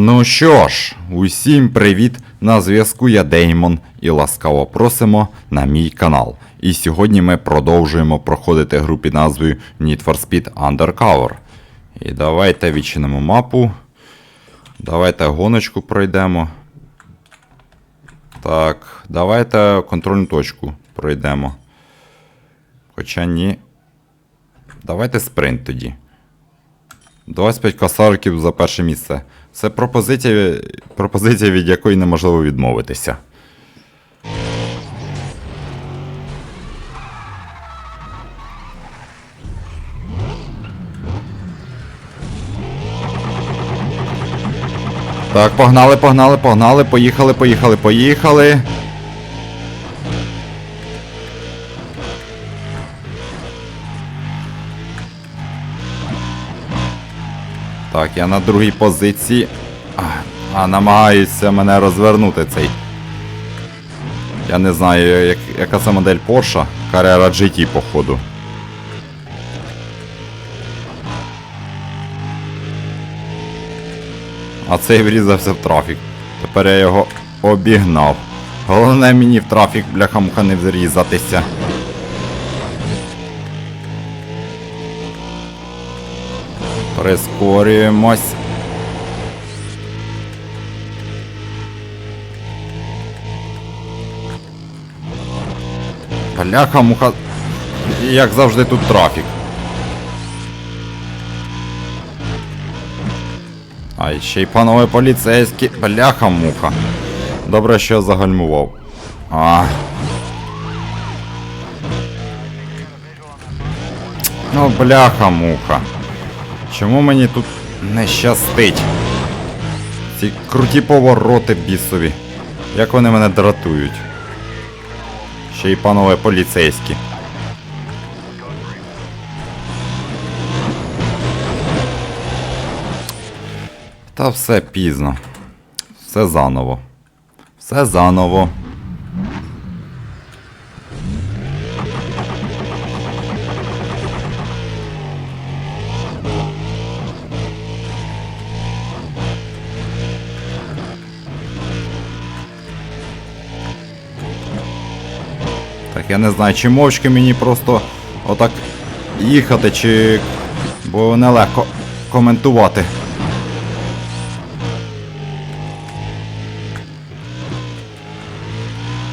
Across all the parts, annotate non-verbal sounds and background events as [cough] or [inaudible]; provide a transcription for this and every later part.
Ну що ж, усім привіт! На зв'язку я Деймон і ласкаво просимо на мій канал. І сьогодні ми продовжуємо проходити гру під назвою Need for Speed Undercover. І давайте відчинимо мапу. Давайте гоночку пройдемо. Так, давайте контрольну точку пройдемо. Хоча ні. Давайте спринт тоді. 25 косариків за перше місце. Це пропозиція, пропозиція, від якої неможливо відмовитися. Так, погнали, погнали, погнали, поїхали, поїхали, поїхали. Так, я на другій позиції. А, а намагаюся мене розвернути цей. Я не знаю, як, яка це модель Porsche. Carrera GT, походу. А цей врізався в трафік. Тепер я його обігнав. Головне мені в трафік, бляха-муха, не врізатися. Прискорюємось. Бляха, муха. Як завжди тут трафік. Ай, ще й панове поліцейські. Бляха муха. Добре, що я загальмував. А. Ну, бляха муха. Чому мені тут не щастить? Ці круті повороти бісові. Як вони мене дратують. Ще й панове поліцейські. Та все пізно. Все заново. Все заново. Так я не знаю, чи мовчки мені просто отак їхати, чи. Бо нелегко коментувати.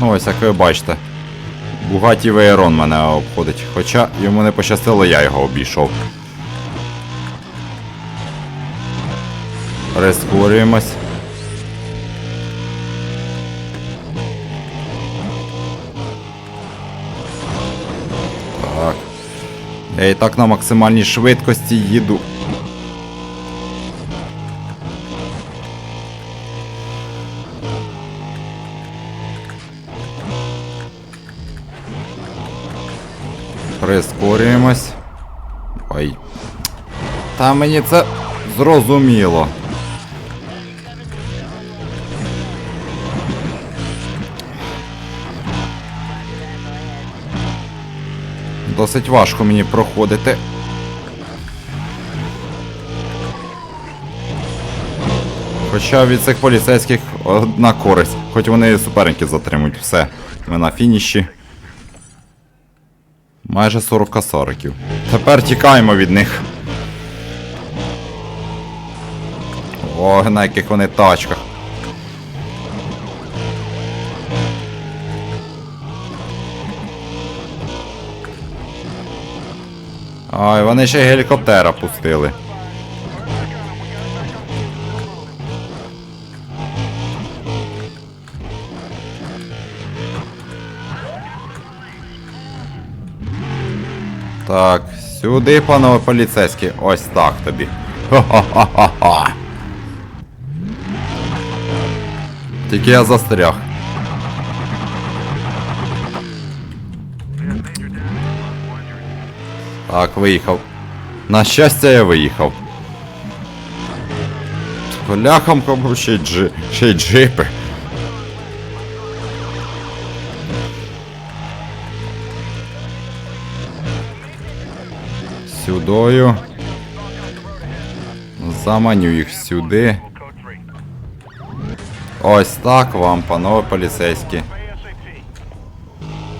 Ну ось, як ви бачите. Бугаті Вейрон мене обходить. Хоча йому не пощастило, я його обійшов. Прискорюємось. Я і так на максимальній швидкості їду. Прискорюємось. Ой. Та мені це зрозуміло. Досить важко мені проходити. Хоча від цих поліцейських одна користь, хоч вони суперники затримують. Все, ми на фініші. Майже 40 косариків. Тепер тікаємо від них. О, на яких вони тачках. Ай, вони ще гелікоптера пустили. Так, сюди, панове поліцейські, ось так тобі. Ха-ха-ха-ха. Тільки я застряг. Так, виїхав. На щастя, я виїхав. Коляхам кому ще джи... ще й джипи. Сюдою. Заманю їх сюди. Ось так вам, панове поліцейські.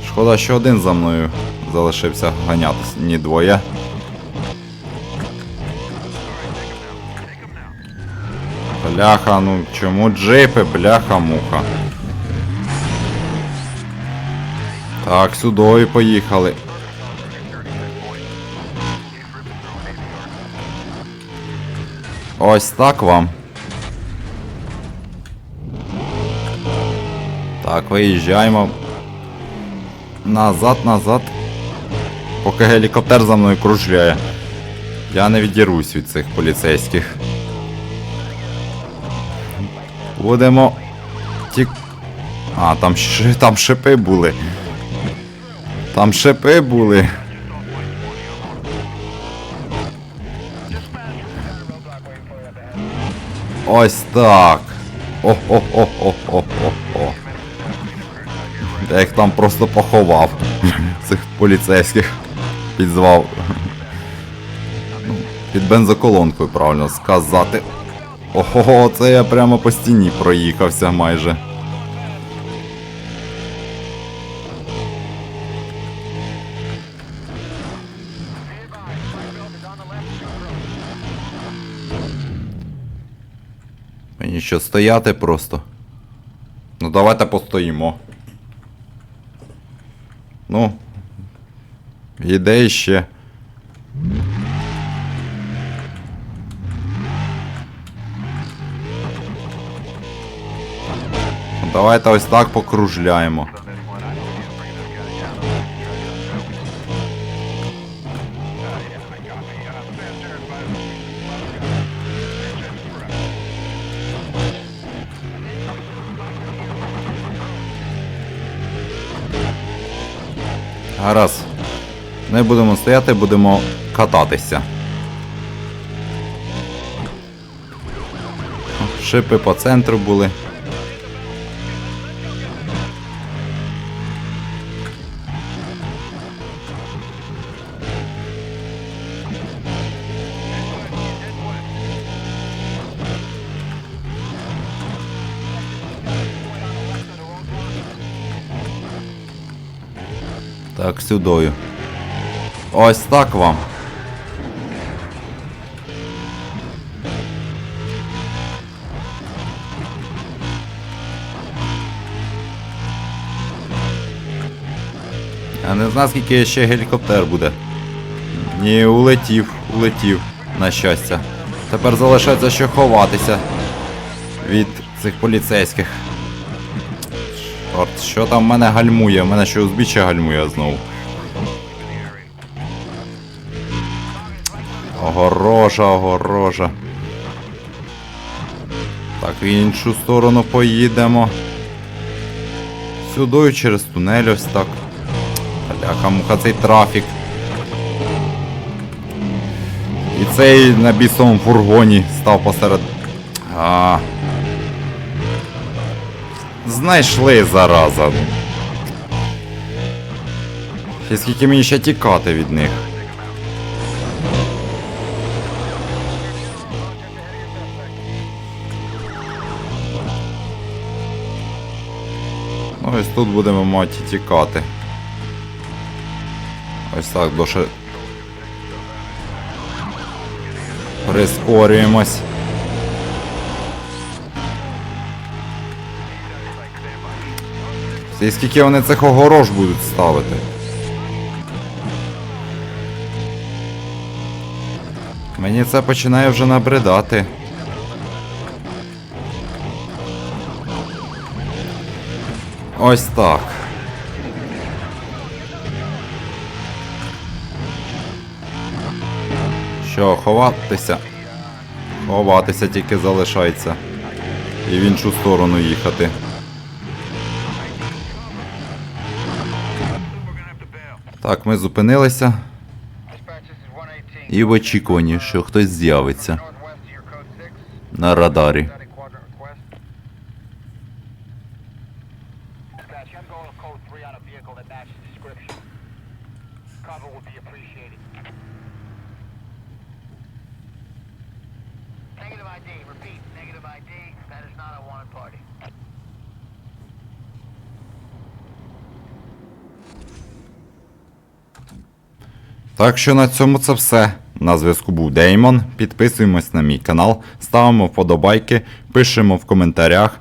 Шкода, що один за мною залишився ганятись, ні двоє. Бляха, ну чому джипи, бляха-муха. Так, сюди поїхали. Ось так вам. Так, виїжджаємо. Назад, назад. Поки гелікоптер за мною кружляє. Я не відірусь від цих поліцейських. Будемо. Тік. А, там ще там шипи були. Там шипи були. Ось так. О-хо-хо-хо-хо-хо. Я їх там просто поховав. [laughs] Цих поліцейських підзвав. Ну, Під бензоколонкою, правильно сказати. Ого, це я прямо по стіні проїхався майже. Мені що стояти просто. Ну давайте постоїмо. Ну. Іде ще. Ну, Давайте ось так покружляємо. Гаразд. Не будемо стояти, будемо кататися. Шипи по центру були. Так, сюдою. Ось так вам. Я не знаю, скільки ще гелікоптер буде. Ні, улетів, улетів, на щастя. Тепер залишається ще ховатися від цих поліцейських. Чорт, що там в мене гальмує? В мене що узбіччя гальмує знову. Огорожа, огорожа. Так, в іншу сторону поїдемо. Сюди через тунель ось так. Бляха, муха, цей трафік. І цей на бісовому фургоні став посеред. А. Знайшли зараза. І скільки мені ще тікати від них. Ось тут будемо мати тікати. Ось так доше. Прискорюємось. І скільки вони цих огорож будуть ставити? Мені це починає вже набридати. Ось так. Що, ховатися? Ховатися тільки залишається. І в іншу сторону їхати. Так, ми зупинилися і в очікуванні, що хтось з'явиться на радарі. dispatch. I'm going to code 3 on a vehicle that matches description. Cover would be appreciated. Negative ID. Repeat, negative ID. That is not a wanted party. Так що на цьому це все. На зв'язку був Деймон. Підписуємось на мій канал, ставимо вподобайки, пишемо в коментарях.